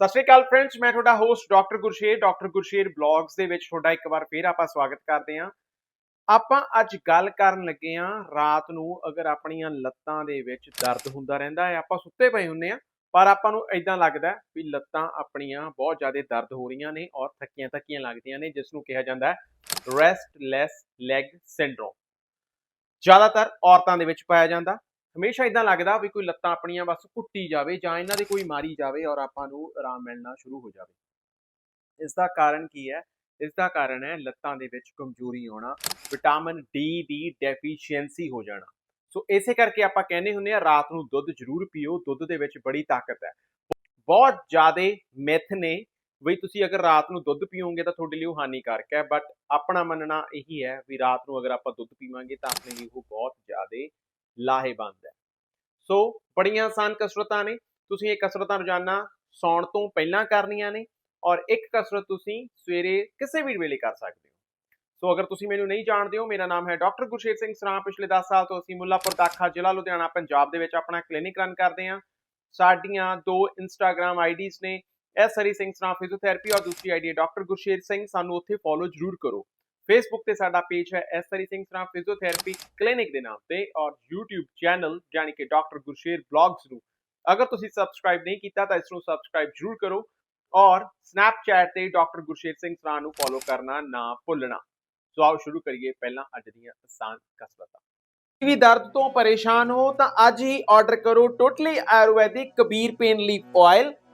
ਸਤਿ ਸ਼੍ਰੀ ਅਕਾਲ ਫਰੈਂਡਸ ਮੈਂ ਤੁਹਾਡਾ host doctor Gursher doctor Gursher blogs ਦੇ ਵਿੱਚ ਤੁਹਾਡਾ ਇੱਕ ਵਾਰ ਫੇਰ ਆਪਾਂ ਸਵਾਗਤ ਕਰਦੇ ਹਾਂ। ਆਪਾਂ ਅੱਜ ਗੱਲ ਕਰਨ ਲੱਗੇ ਹਾਂ ਰਾਤ ਨੂੰ, ਅਗਰ ਆਪਣੀਆਂ ਲੱਤਾਂ ਦੇ ਵਿੱਚ ਦਰਦ ਹੁੰਦਾ ਰਹਿੰਦਾ ਹੈ, ਆਪਾਂ ਸੁੱਤੇ ਪਏ ਹੁੰਨੇ ਆ ਪਰ ਆਪਾਂ ਨੂੰ ਇਦਾਂ ਲੱਗਦਾ ਵੀ ਲੱਤਾਂ ਆਪਣੀਆਂ ਬਹੁਤ ਜ਼ਿਆਦਾ ਦਰਦ ਹੋ ਰਹੀਆਂ ਨੇ ਔਰ ਥੱਕੀਆਂ ਥੱਕੀਆਂ ਲੱਗਦੀਆਂ ਨੇ, ਜਿਸ ਨੂੰ ਕਿਹਾ ਜਾਂਦਾ ਹੈ ਰੈਸਟਲੈਸ ਲੈਗ ਸਿੰਡਰੋਮ ਜ਼ਿਆਦਾਤਰ ਔਰਤਾਂ ਦੇ ਵਿੱਚ ਪਾਇਆ ਜਾਂਦਾ ਹਮੇਸ਼ਾ ਇਦਾਂ ਲੱਗਦਾ ਵੀ ਕੋਈ ਲੱਤਾਂ ਆਪਣੀਆਂ ਬਸ ਘੁੱਟੀ ਜਾਵੇ ਜਾਂ ਇਹਨਾਂ ਦੇ ਕੋਈ ਮਾਰੀ ਜਾਵੇ ਔਰ ਆਪਾਂ ਨੂੰ ਆਰਾਮ ਮਿਲਣਾ ਸ਼ੁਰੂ ਹੋ ਜਾਵੇ। ਇਸ ਦਾ ਕਾਰਨ ਕੀ ਹੈ? ਇਸ ਦਾ ਕਾਰਨ ਹੈ ਲੱਤਾਂ ਦੇ ਵਿੱਚ ਕਮਜ਼ੋਰੀ ਆਉਣਾ, ਵਿਟਾਮਿਨ ਡੀ ਦੀ ਡੈਫੀਸ਼ੀਐਂਸੀ ਹੋ ਜਾਣਾ। ਸੋ ਇਸੇ ਕਰਕੇ ਆਪਾਂ ਕਹਿੰਦੇ ਹੁੰਦੇ ਆ ਰਾਤ ਨੂੰ ਦੁੱਧ ਜ਼ਰੂਰ ਪੀਓ, ਦੁੱਧ ਦੇ ਵਿੱਚ ਬੜੀ ਤਾਕਤ ਹੈ। ਬਹੁਤ ਜ਼ਿਆਦਾ ਮਿਥ ਨੇ ਵੀ ਤੁਸੀਂ ਅਗਰ ਰਾਤ ਨੂੰ ਦੁੱਧ ਪੀਓਗੇ ਤਾਂ ਤੁਹਾਡੇ ਲਈ ਉਹ ਹਾਨੀਕਾਰਕ ਹੈ ਬਟ ਆਪਣਾ ਮੰਨਣਾ ਇਹੀ ਹੈ ਵੀ ਰਾਤ ਨੂੰ ਅਗਰ ਆਪਾਂ ਦੁੱਧ ਪੀਵਾਂਗੇ ਤਾਂ ਆਪਣੇ ਲਈ ਉਹ ਬਹੁਤ ਜ਼ਿਆਦਾ ਲਾਹੇਵੰਦ ਹੈ। ਸੋ ਬੜੀਆਂ ਆਸਾਨ ਕਸਰਤਾਂ ਨੇ। ਤੁਸੀਂ ਇਹ ਕਸਰਤਾਂ ਰੋਜ਼ਾਨਾ ਸੌਣ ਤੋਂ ਪਹਿਲਾਂ ਕਰਨੀਆਂ ਨੇ ਔਰ ਇੱਕ ਕਸਰਤ ਤੁਸੀਂ ਸਵੇਰੇ ਕਿਸੇ ਵੀ ਵੇਲੇ ਕਰ ਸਕਦੇ ਹੋ। ਸੋ ਅਗਰ ਤੁਸੀਂ ਮੈਨੂੰ ਨਹੀਂ ਜਾਣਦੇ ਹੋ, ਮੇਰਾ ਨਾਮ ਹੈ ਡਾਕਟਰ ਗੁਰਸ਼ੇਰ ਸਿੰਘ ਸਰਾਂ। ਪਿਛਲੇ 10 ਸਾਲ ਤੋਂ ਅਸੀਂ ਮੁੱਲਾਪੁਰ ਦਾਖਾ ਜ਼ਿਲ੍ਹਾ ਲੁਧਿਆਣਾ, ਪੰਜਾਬ ਦੇ ਵਿੱਚ ਆਪਣਾ ਕਲੀਨਿਕ ਰਨ ਕਰਦੇ ਹਾਂ। ਸਾਡੀਆਂ ਦੋ ਇੰਸਟਾਗ੍ਰam ਆਈਡੀਜ਼ ਨੇ, ਐਸ ਹਰੀ ਸਿੰਘ ਸਰਾਂ, ਫਿਜ਼ੀਓਥੈਰੇਪੀ, ਔਰ ਦੂਸਰੀ ਆਈਡੀ ਹੈ ਡਾਕਟਰ ਗੁਰਸ਼ੇਰ ਸਿੰਘ। ਸਾਨੂੰ ਉੱਥੇ ਫੋਲੋ ਜ਼ਰੂਰ ਕਰੋ। ਫੇਸਬੁੱਕ ਤੇ ਸਾਡਾ ਪੇਜ ਹੈ S Hari Singh Sran physiotherapy clinic ਦੇ ਨਾਮ ਤੇ ਔਰ YouTube ਚੈਨਲ ਯਾਨੀ ਕਿ ਡਾਕਟਰ ਗੁਰਸ਼ੇਰ ਬਲੌਗਸ ਨੂੰ। ਅਗਰ ਤੁਸੀਂ ਸਬਸਕ੍ਰਾਈਬ ਨਹੀਂ ਕੀਤਾ ਤਾਂ ਇਸ ਨੂੰ ਸਬਸਕ੍ਰਾਈਬ ਜ਼ਰੂਰ ਕਰੋ ਔਰ ਸਨੈਪਚੈਟ ਤੇ ਡਾਕਟਰ ਗੁਰਸ਼ੇਰ ਸਿੰਘ ਸਰਾਂ ਨੂੰ ਫੋਲੋ ਕਰਨਾ ਨਾ ਭੁੱਲਣਾ। ਸੋ ਆਓ ਸ਼ੁਰੂ ਕਰੀਏ ਪਹਿਲਾਂ ਅੱਜ ਦੀਆਂ ਆਸਾਨ ਕਸਰਤਾਂ। ਵੀ ਦਰਦ ਤੋਂ ਪਰੇਸ਼ਾਨ ਹੋ ਤਾਂ ਅੱਜ ਹੀ ਆਰਡਰ ਕਰੋ totally Ayurvedic Kabir pain leaf oil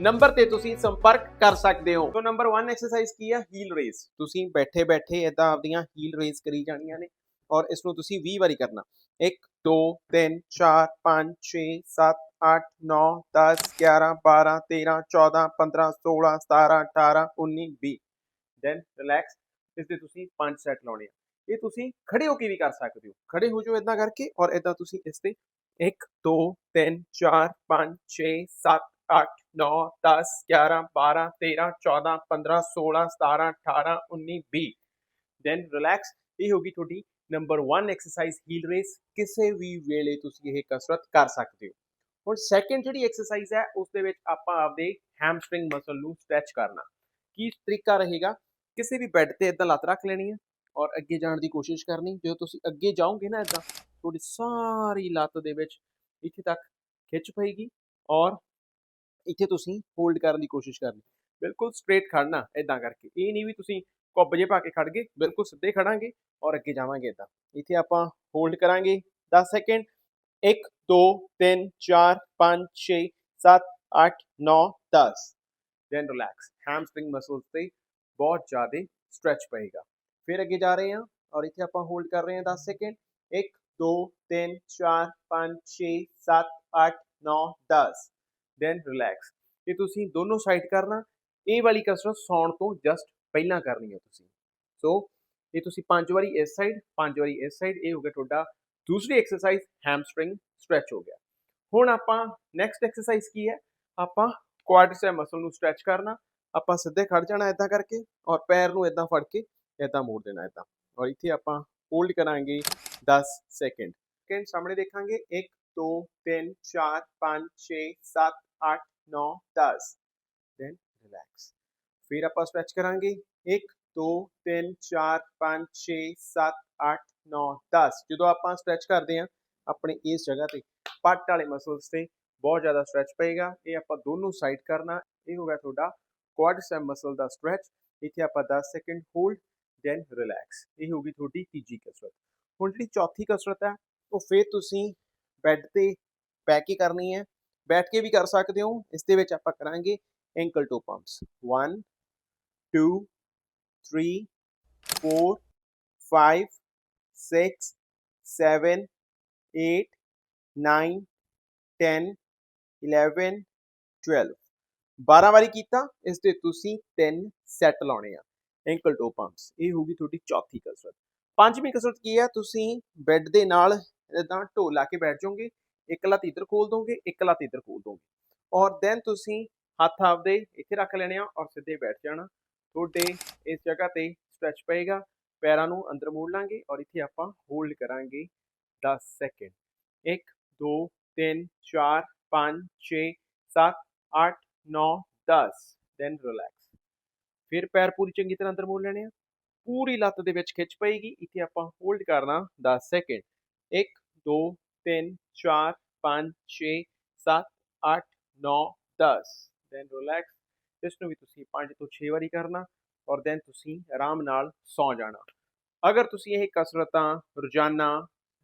number ਤੇ ਤੁਸੀਂ ਸੰਪਰਕ ਕਰ ਸਕਦੇ ਹੋ। ਸੋ ਨੰਬਰ 1 ਐਕਸਰਸਾਈਜ਼ ਕੀ ਹੈ ਹੀਲ ਰੇਸ ਤੁਸੀਂ ਬੈਠੇ ਬੈਠੇ ਇਦਾਂ ਆਪਦੀਆਂ ਹੀਲ ਰੇਸ ਕਰੀ ਜਾਣੀਆਂ ਨੇ ਔਰ ਇਸ ਨੂੰ ਤੁਸੀਂ 20 ਵਾਰੀ ਕਰਨਾ। 1 2 3 4 5 6 7 8 9 10 11 12 13 14 15 16 17 18 19 20 ਦੈਨ ਰਿਲੈਕਸ ਇਸ ਦੇ ਤੁਸੀਂ 5 ਸੈਟ ਲਾਉਣੇ ਆ। ਇਹ ਤੁਸੀਂ ਖੜੇ ਹੋ ਕੇ ਵੀ ਕਰ ਸਕਦੇ ਹੋ। ਖੜੇ ਹੋ ਜਾਓ ਇਦਾਂ ਕਰਕੇ ਔਰ ਇਦਾਂ ਤੁਸੀਂ ਇਸ ਤੇ 1 2 3 4 5 6 7 8 9 10 11 12 13 14 15 16 17 18 19 20 ਦੈਨ ਰਿਲੈਕਸ ਇਹ ਹੋਗੀ ਤੁਹਾਡੀ ਨੰਬਰ 1 ਐਕਸਰਸਾਈਜ਼ ਹੀਲ ਰੇਸ ਕਿਸੇ ਵੀ ਵੇਲੇ ਤੁਸੀਂ ਇਹ ਕਸਰਤ ਕਰ ਸਕਦੇ ਹੋ ਹੁਣ ਸੈਕੰਡ ਜਿਹੜੀ ਐਕਸਰਸਾਈਜ਼ ਹੈ ਉਸ ਦੇ ਵਿੱਚ ਆਪਾਂ ਆਪਦੇ ਹੈਮਸਟ੍ਰਿੰਗ ਮਸਲ ਨੂੰ ਸਟ੍ਰੈਚ ਕਰਨਾ ਕੀ ਤਰੀਕਾ ਰਹੇਗਾ ਕਿਸੇ ਵੀ ਬੈੱਡ ਤੇ ਇਦਾਂ ਲੱਤ ਰੱਖ ਲੈਣੀ ਹੈ ਔਰ ਅੱਗੇ ਜਾਣ ਦੀ ਕੋਸ਼ਿਸ਼ ਕਰਨੀ ਜਦੋਂ ਤੁਸੀਂ ਅੱਗੇ ਜਾਓਗੇ ਨਾ ਇਦਾਂ ਤੁਹਾਡੀ ਸਾਰੀ ਲੱਤ ਦੇ ਵਿੱਚ ਇੱਥੇ ਤੱਕ ਖਿੱਚ ਪਏਗੀ ਔਰ ਇੱਥੇ ਤੁਸੀਂ ਹੋਲਡ ਕਰਨ ਦੀ ਕੋਸ਼ਿਸ਼ ਕਰਨੀ ਬਿਲਕੁਲ ਸਟ੍ਰੇਟ ਖੜਨਾ ਇਦਾਂ ਕਰਕੇ ਇਹ ਨਹੀਂ ਵੀ ਤੁਸੀਂ ਕੁੱਬ ਜੇ ਪਾ ਕੇ ਖੜ ਗਏ ਬਿਲਕੁਲ ਸਿੱਧੇ ਖੜਾਂਗੇ ਔਰ ਅੱਗੇ ਜਾਵਾਂਗੇ ਇਦਾਂ ਇੱਥੇ ਆਪਾਂ ਹੋਲਡ ਕਰਾਂਗੇ 10 second 1 2 3 4 5 6 7 8 9 10 then relax hamstring muscles ਤੇ ਬਹੁਤ ਜ਼ਿਆਦਾ ਸਟ੍ਰੈਚ ਪਏਗਾ ਫਿਰ ਅੱਗੇ ਜਾ ਰਹੇ ਹਾਂ ਔਰ ਇੱਥੇ ਆਪਾਂ ਹੋਲਡ ਕਰ ਰਹੇ ਹਾਂ 10 ਸੈਕਿੰਡ 1 2 3 4 5 6 7 8 9 10 ਦੈਨ ਰਿਲੈਕਸ ਇਹ ਤੁਸੀਂ ਦੋਨੋਂ ਸਾਈਡ ਕਰਨਾ, ਇਹ ਵਾਲੀ ਕਸਰਤ ਸੌਣ ਤੋਂ ਜਸਟ ਪਹਿਲਾਂ ਕਰਨੀ ਹੈ ਤੁਸੀਂ। ਸੋ ਇਹ ਤੁਸੀਂ ਪੰਜ ਵਾਰੀ ਇਸ ਸਾਈਡ ਪੰਜ ਵਾਰੀ ਇਸ ਸਾਈਡ ਇਹ ਹੋ ਗਿਆ ਤੁਹਾਡਾ ਦੂਸਰੀ ਐਕਸਰਸਾਈਜ਼ ਹੈਮਸਟ੍ਰਿੰਗ ਸਟ੍ਰੈਚ ਹੋ ਗਿਆ। ਹੁਣ ਆਪਾਂ ਨੈਕਸਟ ਐਕਸਰਸਾਈਜ਼ ਕੀ ਹੈ? ਆਪਾਂ ਕੁਆਡ੍ਰਿਸੈਪ ਮਸਲ ਨੂੰ ਸਟ੍ਰੈਚ ਕਰਨਾ, ਆਪਾਂ ਸਿੱਧੇ ਖੜ ਜਾਣਾ ਇਦਾਂ ਕਰਕੇ ਔਰ ਪੈਰ ਨੂੰ ਇਦਾਂ ਫੜ ਕੇ ਇਦਾਂ ਮੋੜ ਦੇਣਾ ਇਦਾਂ ਔਰ ਇੱਥੇ ਆਪਾਂ ਹੋਲਡ ਕਰਾਂਗੇ 10 ਸੈਕਿੰਡ ਸੈਕਿੰਡ ਸਾਹਮਣੇ ਦੇਖਾਂਗੇ 1 2 3 4 5 6 7 8 9 10 ਦੈਨ ਰਿਲੈਕਸ ਫਿਰ ਆਪਾਂ ਸਟ੍ਰੈਚ ਕਰਾਂਗੇ 1 2 3 4 5 6 7 8 9 10 ਜਦੋਂ ਆਪਾਂ ਸਟ੍ਰੈਚ ਕਰਦੇ ਹਾਂ ਆਪਣੇ ਇਸ ਜਗ੍ਹਾ ਤੇ ਪੱਟ ਵਾਲੇ ਮਸਲਸ ਤੇ ਬਹੁਤ ਜ਼ਿਆਦਾ ਸਟ੍ਰੈਚ ਪਏਗਾ ਇਹ ਆਪਾਂ ਦੋਨੋਂ ਸਾਈਡ ਕਰਨਾ ਇਹ ਹੋ ਗਿਆ ਤੁਹਾਡਾ ਕੁਆਡ੍ਰਿਸੈਪ ਮਸਲ ਦਾ ਸਟ੍ਰੈਚ ਇੱਥੇ ਆਪਾਂ 10 ਸੈਕਿੰਡ ਹੋਲਡ ਦੈਨ ਰਿਲੈਕਸ ਇਹ ਹੋਗੀ ਤੁਹਾਡੀ ਤੀਜੀ ਕਸਰਤ ਹੁਣ ਜਿਹੜੀ ਚੌਥੀ ਕਸਰਤ ਹੈ ਉਹ ਫਿਰ ਤੁਸੀਂ ਬੈੱਡ ਤੇ ਬੈ ਕੇ ਕਰਨੀ ਹੈ ਬੈਠ ਕੇ ਵੀ ਕਰ ਸਕਦੇ ਹੋ, ਇਸ ਦੇ ਵਿੱਚ ਆਪਾਂ ਕਰਾਂਗੇ ਐਂਕਲ ਟੋ ਪੰਪਸ 1 2 3 4 5 6 7 8 9 10 11 12 12 ਵਾਰੀ ਕੀਤਾ, ਇਸ 'ਤੇ ਤੁਸੀਂ 3 ਸੈੱਟ ਲਾਉਣੇ ਆ ਐਂਕਲ ਟੋ ਪੰਪਸ ਇਹ ਹੋਊਗੀ ਤੁਹਾਡੀ ਚੌਥੀ ਕਸਰਤ। ਪੰਜਵੀਂ ਕਸਰਤ ਕੀ ਹੈ? ਤੁਸੀਂ ਬੈੱਡ ਦੇ ਨਾਲ ਇਦਾਂ ਢੋ ਲਾ ਕੇ ਬੈਠ ਜਾਓਗੇ ਇੱਕ ਲੱਤ ਇੱਧਰ ਖੋਲ ਦੋਗੇ, ਇੱਕ ਲੱਤ ਇੱਧਰ ਖੋਲ ਦੋਗੇ। ਔਰ ਦੈਨ ਤੁਸੀਂ ਹੱਥ ਆਪਦੇ ਇੱਥੇ ਰੱਖ ਲੈਣੇ ਆ ਔਰ ਸਿੱਧੇ ਬੈਠ ਜਾਣਾ। ਤੁਹਾਡੇ ਇਸ ਜਗ੍ਹਾ ਤੇ ਸਟ੍ਰੈਚ ਪਏਗਾ। ਪੈਰਾਂ ਨੂੰ ਅੰਦਰ ਮੋੜ ਲਾਂਗੇ ਔਰ ਇੱਥੇ ਆਪਾਂ ਹੋਲਡ ਕਰਾਂਗੇ 10 ਸੈਕਿੰਡ 1 2 3 4 5 6 7 8 9 10 ਦੈਨ ਰਿਲੈਕਸ ਫਿਰ ਪੈਰ ਪੂਰੀ ਚੰਗੀ ਤਰ੍ਹਾਂ ਅੰਦਰ ਮੋੜ ਲੈਣੇ ਆ। ਪੂਰੀ ਲੱਤ ਦੇ ਵਿੱਚ ਖਿੱਚ ਪਏਗੀ। ਇੱਥੇ ਆਪਾਂ ਹੋਲਡ ਕਰਨਾ 10 ਸੈਕਿੰਡ 1 2 3 4 5 6 7 8 9 10 ਦੈਨ ਰਿਲੈਕਸ ਇਸ ਨੂੰ ਵੀ ਤੁਸੀਂ 5 ਤੋਂ 6 ਵਾਰੀ ਕਰਨਾ ਔਰ ਦੈਨ ਤੁਸੀਂ ਆਰਾਮ ਨਾਲ ਸੌ ਜਾਣਾ। ਅਗਰ ਤੁਸੀਂ ਇਹ ਕਸਰਤਾਂ ਰੋਜ਼ਾਨਾ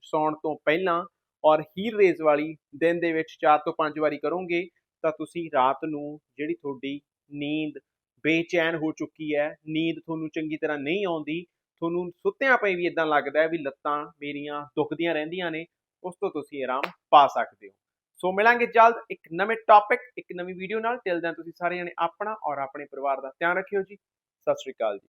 ਸੌਣ ਤੋਂ ਪਹਿਲਾਂ ਔਰ ਹੀਲ ਰੇਜ਼ ਵਾਲੀ ਦਿਨ ਦੇ ਵਿੱਚ 4 ਤੋਂ 5 ਵਾਰੀ ਕਰੋਗੇ, ਤਾਂ ਤੁਸੀਂ ਰਾਤ ਨੂੰ ਜਿਹੜੀ ਤੁਹਾਡੀ ਨੀਂਦ ਬੇਚੈਨ ਹੋ ਚੁੱਕੀ ਹੈ, ਨੀਂਦ ਤੁਹਾਨੂੰ ਚੰਗੀ ਤਰ੍ਹਾਂ ਨਹੀਂ ਆਉਂਦੀ, ਤੁਹਾਨੂੰ ਸੁੱਤਿਆਂ ਪਏ ਵੀ ਇਦਾਂ ਲੱਗਦਾ ਹੈ ਵੀ ਲੱਤਾਂ ਮੇਰੀਆਂ ਦੁਖਦੀਆਂ ਰਹਿੰਦੀਆਂ ਨੇ ਉਸ ਤੋਂ ਤੁਸੀਂ ਆਰਾਮ ਪਾ ਸਕਦੇ ਹੋ। ਸੋ ਮਿਲਾਂਗੇ ਜਲਦ ਇੱਕ ਨਵੇਂ ਟੌਪਿਕ ਇੱਕ ਨਵੀਂ ਵੀਡੀਓ ਨਾਲ। ਟਿਲ ਦੈਨ ਤੁਸੀਂ ਸਾਰੇ ਜਣੇ ਆਪਣਾ ਔਰ ਆਪਣੇ ਪਰਿਵਾਰ ਦਾ ਧਿਆਨ ਰੱਖਿਓ ਜੀ। ਸਤਿ ਸ਼੍ਰੀ ਅਕਾਲ ਜੀ।